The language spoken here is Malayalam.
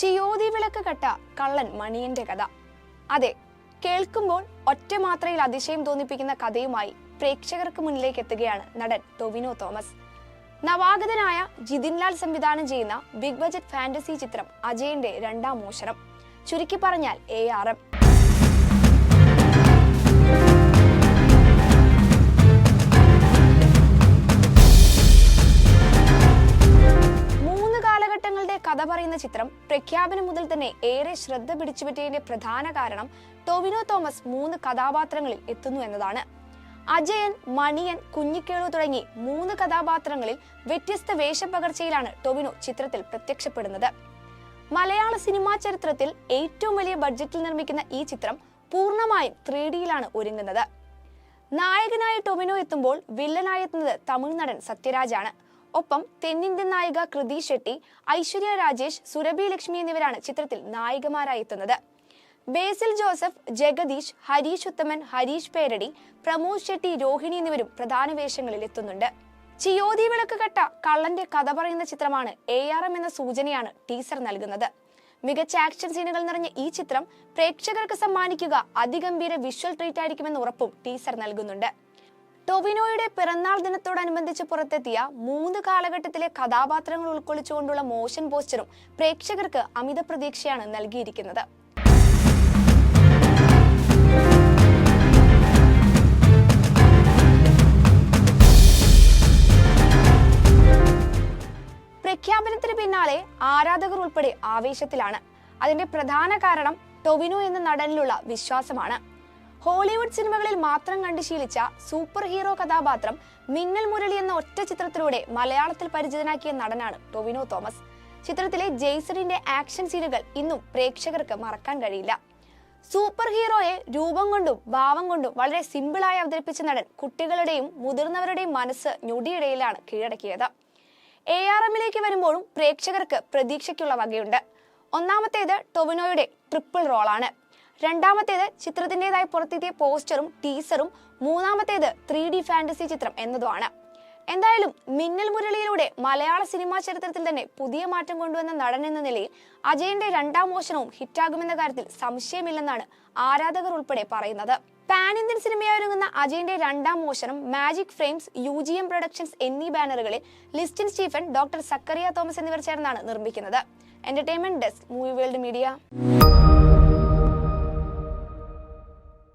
ചിയോതി വിളക്ക് കട്ട കള്ളൻ മണിയന്റെ കഥ. അതെ കേൾക്കുമ്പോൾ ഒറ്റ മാത്രയിൽ അതിശയം തോന്നിപ്പിക്കുന്ന കഥയുമായി പ്രേക്ഷകർക്ക് മുന്നിലേക്ക് എത്തുകയാണ് നടൻ ടൊവിനോ തോമസ്. നവാഗതനായ ജിതിൻലാൽ സംവിധാനം ചെയ്യുന്ന ബിഗ് ബജറ്റ് ഫാന്റസി ചിത്രം അജയന്റെ രണ്ടാം മോഷണം. ചുരുക്കി പറഞ്ഞാൽ എ ആർ എം കഥ പറയുന്ന ചിത്രം പ്രഖ്യാപനം മുതൽ തന്നെ ഏറെ ശ്രദ്ധ പിടിച്ചുപറ്റിയതിന്റെ പ്രധാന കാരണം ടൊവിനോ തോമസ് മൂന്ന് കഥാപാത്രങ്ങളിൽ എത്തുന്നു എന്നതാണ്. അജയൻ മണിയൻ കുഞ്ഞിക്കേളു തുടങ്ങി മൂന്ന് കഥാപാത്രങ്ങളിൽ വ്യത്യസ്ത വേഷപ്പകർച്ചയിലാണ് ടൊവിനോ ചിത്രത്തിൽ പ്രത്യക്ഷപ്പെടുന്നത്. മലയാള സിനിമാ ചരിത്രത്തിൽ ഏറ്റവും വലിയ ബഡ്ജറ്റിൽ നിർമ്മിക്കുന്ന ഈ ചിത്രം പൂർണമായും ത്രീ ഡിയിലാണ് ഒരുങ്ങുന്നത്. നായകനായ ടൊവിനോ എത്തുമ്പോൾ വില്ലനായെത്തുന്നത് തമിഴ് നടൻ സത്യരാജാണ്. ഒപ്പം തെന്നിന്ത്യൻ നായിക കൃതി ഷെട്ടി ഐശ്വര്യ രാജേഷ് സുരഭി ലക്ഷ്മി എന്നിവരാണ് ചിത്രത്തിൽ നായികമാരായി എത്തുന്നത്. ബേസിൽ ജോസഫ് ജഗദീഷ് ഹരീഷ് ഉത്തമൻ ഹരീഷ് പേരടി പ്രമോദ് ഷെട്ടി രോഹിണി എന്നിവരും പ്രധാന വേഷങ്ങളിൽ എത്തുന്നുണ്ട്. ചിയോതി വിളക്ക് കെട്ട കള്ളന്റെ കഥ പറയുന്ന ചിത്രമാണ് എ ആർ എം എന്ന സൂചനയാണ് ടീസർ നൽകുന്നത്. മികച്ച ആക്ഷൻ സീനുകൾ നിറഞ്ഞ ഈ ചിത്രം പ്രേക്ഷകർക്ക് സമ്മാനിക്കുക അതിഗംഭീര വിഷ്വൽ ട്രീറ്റ് ആയിരിക്കുമെന്ന് ഉറപ്പും ടീസർ നൽകുന്നുണ്ട്. ടൊവിനോയുടെ പിറന്നാൾ ദിനത്തോടനുബന്ധിച്ച് പുറത്തെത്തിയ മൂന്ന് കാലഘട്ടത്തിലെ കഥാപാത്രങ്ങൾ ഉൾക്കൊള്ളിച്ചുകൊണ്ടുള്ള മോഷൻ പോസ്റ്ററും പ്രേക്ഷകർക്ക് അമിത പ്രതീക്ഷയാണ് നൽകിയിരിക്കുന്നത്. പ്രഖ്യാപനത്തിന് പിന്നാലെ ആരാധകർ ഉൾപ്പെടെ ആവേശത്തിലാണ്. അതിന്റെ പ്രധാന കാരണം ടൊവിനോ എന്ന നടനിലുള്ള വിശ്വാസമാണ്. ഹോളിവുഡ് സിനിമകളിൽ മാത്രം കണ്ടു ശീലിച്ച സൂപ്പർ ഹീറോ കഥാപാത്രം മിന്നൽ മുരളി എന്ന ഒറ്റ ചിത്രത്തിലൂടെ മലയാളത്തിൽ പരിചിതനാക്കിയ നടനാണ് ടൊവിനോ തോമസ്. ചിത്രത്തിലെ ജെയ്സണിന്റെ ആക്ഷൻ സീനുകൾ ഇന്നും പ്രേക്ഷകർക്ക് മറക്കാൻ കഴിയില്ല. സൂപ്പർ ഹീറോയെ രൂപം കൊണ്ടും ഭാവം കൊണ്ടും വളരെ സിമ്പിളായി അവതരിപ്പിച്ച നടൻ കുട്ടികളുടെയും മുതിർന്നവരുടെയും മനസ്സ് ഞൊടിയിടയിലാണ് കീഴടക്കിയത്. എ ആർ എമ്മിലേക്ക് വരുമ്പോഴും പ്രേക്ഷകർക്ക് പ്രതീക്ഷയ്ക്കുള്ള വകയുണ്ട്. ഒന്നാമത്തേത് ടൊവിനോയുടെ ട്രിപ്പിൾ റോളാണ്. രണ്ടാമത്തേത് ചിത്രത്തിന്റെതായി പുറത്തെത്തിയ പോസ്റ്ററും ടീസറും മൂന്നാമത്തേത് ത്രീ ഡി ഫാന്റസി ചിത്രം എന്നതുമാണ്. എന്തായാലും മിന്നൽ മുരളിയിലൂടെ മലയാള സിനിമാ ചരിത്രത്തിൽ തന്നെ പുതിയ മാറ്റം കൊണ്ടുവന്ന നടൻ എന്ന നിലയിൽ അജയന്റെ രണ്ടാം മോഷണവും ഹിറ്റാകുമെന്ന കാര്യത്തിൽ സംശയമില്ലെന്നാണ് ആരാധകർ ഉൾപ്പെടെ പറയുന്നത്. പാൻ ഇന്ത്യൻ സിനിമയായി ഒരുങ്ങുന്ന അജയന്റെ രണ്ടാം മോഷണം magic frames U G M productions എന്നീ ബാനറുകളിൽ ലിസ്റ്റിൻ സ്റ്റീഫൻ ഡോക്ടർ സക്കറിയ തോമസ് എന്നിവർ ചേർന്നാണ് നിർമ്മിക്കുന്നത്. Entertainment desk movie world media.